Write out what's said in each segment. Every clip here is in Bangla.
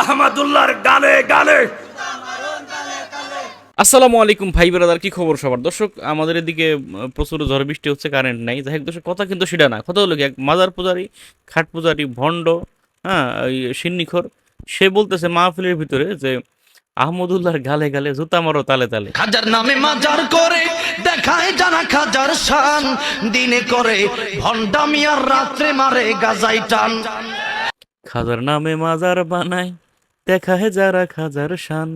আহমদুল্লাহর গালে গালে। আসসালামু আলাইকুম ভাই ব্রাদার কি খবর সবার? দর্শক আমাদের এদিকে প্রচুর ঝড় বৃষ্টি হচ্ছে কারেন্ট নাই। যাই হোক দর্শক কথা কিন্তু সেটা না। কথা হলো কি এক মাজার পূজারি খাট পূজারি ভণ্ড হ্যাঁ ওই সিন্নিখর সে বলতেছে মাহফিলের ভিতরে যে আহমদুল্লাহর গালে গালে জুতা মারো তালে তালে। খাজার নামে মাজার করে দেখায় জানা খাজার শান। দিনে করে ভণ্ডামি আর রাত্রে মারে গাজাই টান। খাজার নামে মাজার বানায় দেখায় যারা খাজার শান।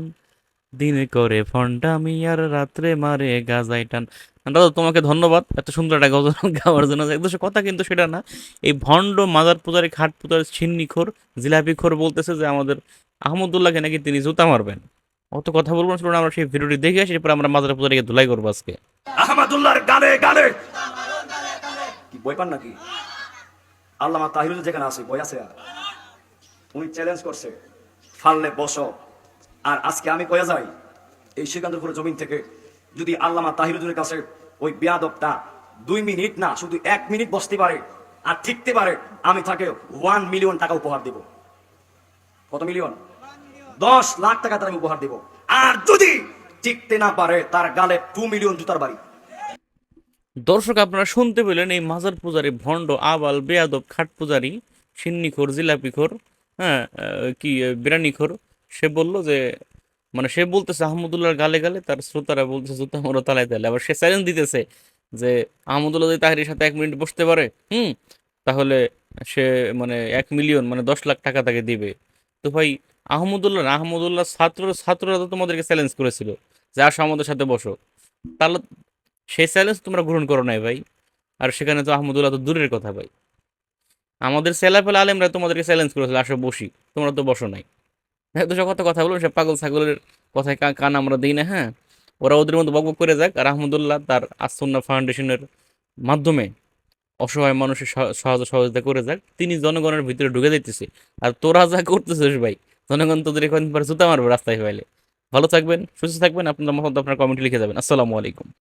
দিনে করে ফন্ডামি আর রাত্রে মারে গাজাই টান। দাদা তোমাকে ধন্যবাদ। এত সুন্দর একটা গজল গাওয়ার জন্য। একদম কথা কিন্তু সেটা না। এই ভণ্ড মাজার পূজারি খাট পূজারি ছিন্নিখোর জিলাপিখোর বলতেছে যে আমাদের আহমদুল্লাহকে নাকি তিনি জুতা মারবেন। অত কথা বলব না আমরা সেই ভিডিওটি দেখে আসি এরপর আমরা মাজার পূজারিকে ধুলাই করব আজকে। আহমদুল্লাহর গালে গালে! কি বই পান নাকি? আল্লামা তাহিরুল যেখানে আছে বই আছে আর? উনি চ্যালেঞ্জ করছে। ফাললে বসো। আর আজকে আমি কয়া যাই, এই শ্রীকান্তপুর জমিন থেকে যদি আল্লামা তাহিরুদ্দিনের কাছে ওই বিয়াদবটা দুই মিনিট না, শুধু এক মিনিট বসতে পারে আর ঠিকতে পারে, আমি তাকে ওয়ান মিলিয়ন টাকা উপহার দেব। কত মিলিয়ন দশ লাখ টাকা তার আমি উপহার দেব। আর যদি টিকতে না পারে, তার গালে টু মিলিয়ন জুতার বাড়ি। দর্শক, আপনারা শুনতে পেলেন এই মাজার পূজারি ভণ্ড আবাল বেয়াদব খাট পূজারি, সিন্নিখোর জিলাপিখোর হ্যাঁ কি বিরানিখোর সে বলল যে মানে সে বলতেছে আহমদুল্লাহর গালে গালে, তার শ্রোতারা বলতেছে জুতা মরো তালায় তালে আবার সে চ্যালেঞ্জ দিতেছে যে, আহমদুল্লাহ যদি তাহিরের সাথে এক মিনিট বসতে পারে, হুম, তাহলে সে মানে এক মিলিয়ন মানে দশ লাখ টাকা তাকে দিবে। তো ভাই, আহমদুল্লাহ আহমদুল্লাহ ছাত্র, ছাত্ররা তো তোমাদেরকে চ্যালেঞ্জ করেছিল যে, আসো আমাদের সাথে বসো। তাহলে সেই চ্যালেঞ্জ তোমরা গ্রহণ করো নাই ভাই। আর সেখানে তো আহমদুল্লাহ তো দূরের কথা ভাই। আমাদের সেলাফেল আলেমরা তোমাদেরকে চ্যালেঞ্জ করেছিল, আসো বসি, তোমরা তো বসো নাই। হ্যাঁ তো কত কথা বলব, সে পাগল ছাগলের কথায় কা- কান আমরা দিই না হ্যাঁ? ওরা ওদের মধ্যে বকবক করে যাক, আর আহমদুল্লাহ তার আসন্না ফাউন্ডেশনের মাধ্যমে অসহায় মানুষের সহ- সাহায্য সহযোগিতা করে যাক, তিনি জনগণের ভিতরে ঢুকে দিতেছে আর তোরা যা করতেছিস ভাই, জনগণ তোদের এখন জুতা মারবে রাস্তায় হইলে। ভালো থাকবেন, সুস্থ থাকবেন, আপনার মতামত আপনার কমেন্টে লিখে যাবেন। আসসালামু আলাইকুম।